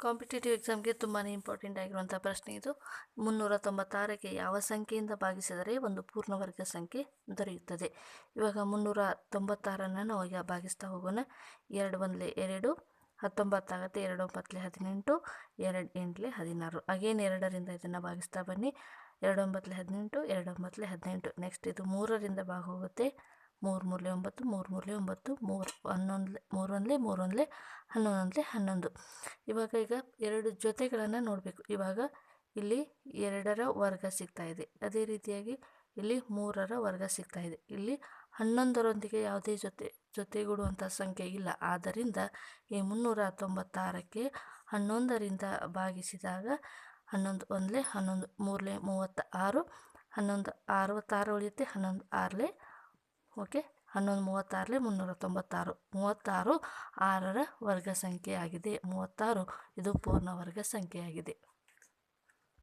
Competitive ಎಕ್ಸಾಮ್ಗೆ ತುಂಬಾ important ಆಗಿರುವಂಥ ಪ್ರಶ್ನೆ ಇದು. ಮುನ್ನೂರ ತೊಂಬತ್ತಾರಕ್ಕೆ ಯಾವ ಸಂಖ್ಯೆಯಿಂದ ಭಾಗಿಸಿದರೆ ಒಂದು ಪೂರ್ಣವರ್ಗ ಸಂಖ್ಯೆ ದೊರೆಯುತ್ತದೆ? ಇವಾಗ ಮುನ್ನೂರ ತೊಂಬತ್ತಾರನ್ನು ನಾವು ಈಗ ಭಾಗಿಸ್ತಾ ಹೋಗೋಣ. ಎರಡು ಒಂದಲೇ ಎರಡು ಹತ್ತೊಂಬತ್ತಾಗುತ್ತೆ ಎರಡು ಒಂಬತ್ತಲೇ ಹದಿನೆಂಟು, ಎರಡು ಎಂಟಲೇ ಹದಿನಾರು. ಅಗೇನ್ ಎರಡರಿಂದ ಇದನ್ನು ಭಾಗಿಸ್ತಾ ಬನ್ನಿ. ಎರಡು ಒಂಬತ್ತಲೇ ಹದಿನೆಂಟು, ಎರಡು ಒಂಬತ್ತಲೇ ಹದಿನೆಂಟು. ನೆಕ್ಸ್ಟ್ ಇದು ಮೂರರಿಂದ ಭಾಗ ಹೋಗುತ್ತೆ ಮೂರು ಮೂರಲೆ ಒಂಬತ್ತು, ಮೂರು ಮೂರಲೆ ಒಂಬತ್ತು, ಮೂರು ಹನ್ನೊಂದಲೆ, ಮೂರೊಂದ್ಲೆ, ಮೂರೊಂದಲೆ ಹನ್ನೊಂದೊಂದ್ಲೆ ಹನ್ನೊಂದು. ಇವಾಗ ಈಗ ಎರಡು ಜೊತೆಗಳನ್ನು ನೋಡಬೇಕು. ಇವಾಗ ಇಲ್ಲಿ ಎರಡರ ವರ್ಗ ಸಿಗ್ತಾ ಇದೆ. ಅದೇ ರೀತಿಯಾಗಿ ಇಲ್ಲಿ ಮೂರರ ವರ್ಗ ಸಿಗ್ತಾ ಇದೆ. ಇಲ್ಲಿ ಹನ್ನೊಂದರೊಂದಿಗೆ ಯಾವುದೇ ಜೊತೆ, ಜೊತೆಗೂಡುವಂಥ ಸಂಖ್ಯೆ ಇಲ್ಲ. ಆದ್ದರಿಂದ ಈ ಮುನ್ನೂರ ತೊಂಬತ್ತಾರಕ್ಕೆ ಹನ್ನೊಂದರಿಂದ ಭಾಗಿಸಿದಾಗ ಹನ್ನೊಂದು ಒಂದಲೇ ಹನ್ನೊಂದು, ಮೂರಲೆ ಮೂವತ್ತ ಆರು ಹನ್ನೊಂದು ಅರವತ್ತಾರು ಉಳಿಯುತ್ತೆ, ಹನ್ನೊಂದು ಆರಲೇ ಓಕೆ ಹನ್ನೊಂದು ಮೂವತ್ತಾರಲೇ ಮುನ್ನೂರ ತೊಂಬತ್ತಾರು ಮೂವತ್ತಾರು ಆರರ ವರ್ಗ ಸಂಖ್ಯೆಯಾಗಿದೆ ಮೂವತ್ತಾರು ಇದು ಪೂರ್ಣ ವರ್ಗ ಸಂಖ್ಯೆಯಾಗಿದೆ